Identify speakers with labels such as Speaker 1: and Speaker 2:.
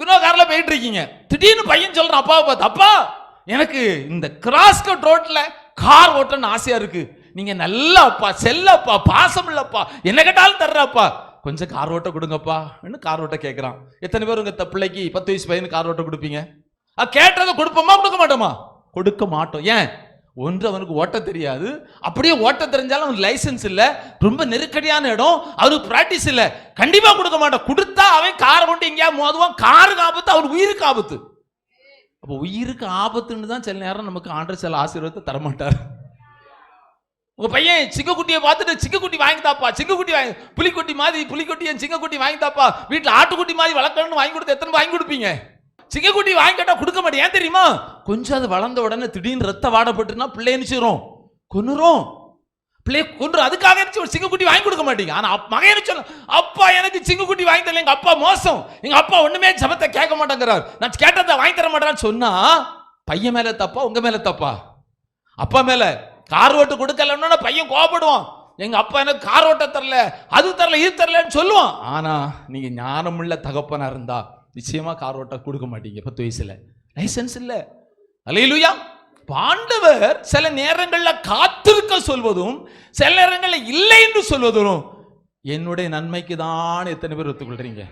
Speaker 1: குனோ காரில் போயிட்டு இருக்கீங்க. திடீர்னு பையன் சொல்கிறான் அப்பாவை பார்த்து அப்பா எனக்கு இந்த கிராஸ் கட் ரோட்டில் கார் ஓட்டணும்னு ஆசையாக இருக்கு. நீங்கள் நல்லாப்பா செல்லப்பா பாசம் இல்லைப்பா என்ன கேட்டாலும் தர்றப்பா. கொஞ்சம் கார் ஓட்ட கொடுங்கப்பா. கார் ஓட்ட? கேட்குறான் எத்தனை பேர் உங்கள் த- பிள்ளைக்கு பத்து வயசு பையனுக்கு கார் ஓட்ட கொடுப்பீங்க? கேட்டதை கொடுப்போமா? கொடுக்க மாட்டோமா? கொடுக்க மாட்டோம். ஏன்? ஒன்று அவனுக்கு ஓட்ட தெரியாது. அப்படியே ஓட்ட தெரிஞ்சாலும் அவனுக்கு லைசன்ஸ் இல்லை. ரொம்ப நெருக்கடியான இடம். அவனுக்கு ப்ராக்டிஸ் இல்லை. கண்டிப்பாக கொடுக்க மாட்டான். கொடுத்தா அவன் காரை கொண்டு எங்கேயா மோதுவான். காருக்கு ஆபத்து அவனுக்கு உயிருக்கு ஆபத்து. அப்போ உயிருக்கு ஆபத்துன்னு தான் சில நேரம் நமக்கு ஆண்டர் சில ஆசீர்வாதத்தை தரமாட்டார். உங்கள் பையன் சிங்கக்குட்டியை பார்த்துட்டு சிங்கக்குட்டி வாங்கி தாப்பா சிங்கக்குட்டி வாங்கி புலிக்குட்டி மாதிரி புலிக்குட்டி என் சிங்கக்குட்டி வாங்கி தாப்பா வீட்டில் ஆட்டுக்குட்டி மாதிரி வளர்க்கணும்னு வாங்கி கொடுத்து எத்தனை வாங்கி கொடுப்பீங்க? சிங்கக்குட்டி வாங்கி கேட்டா கொடுக்க மாட்டேன். ஏன் தெரியுமா? கொஞ்சம் அது வளர்ந்த உடனே திடீர்னு ரத்த வாடப்பட்டுனா பிள்ளை நினைச்சிரும் கொன்னுரும் பிள்ளைய கொன்று அதுக்காக நினைச்சு ஒரு சிங்கக்குட்டி வாங்கி கொடுக்க மாட்டீங்க. ஆனால் மகன் என்ன சொல்ல அப்பா எனக்கு சிங்கக்குட்டி வாங்கி தரல. எங்கள் அப்பா மோசம். எங்கள் அப்பா ஒன்றுமே ஜபத்தை கேட்க மாட்டேங்கிறார். நான் கேட்டதை வாங்கி தர மாட்டேறான்னு சொன்னா பையன் மேலே தப்பா உங்கள் மேலே தப்பா? அப்பா மேலே கார் ஓட்டு கொடுக்கலன்னா பையன் கோபப்படுவான் எங்கள் அப்பா எனக்கு கார் ஓட்ட தரல அது தரல இது தரலன்னு சொல்லுவான். ஆனால் நீங்கள் ஞானமுள்ள தகப்பனாக இருந்தால் நிச்சயமாக கார் ஓட்ட கொடுக்க மாட்டீங்க. பத்து வயசில். லைசென்ஸ் இல்லை. அலையிலுயா பாண்டவர் சில நேரங்களில் காத்திருக்க சொல்வதும் சில நேரங்களில் இல்லை என்று சொல்வதும் என்னுடைய நன்மைக்கு தான் எத்தனை பேர் ஒத்துக்கொள்றீங்க?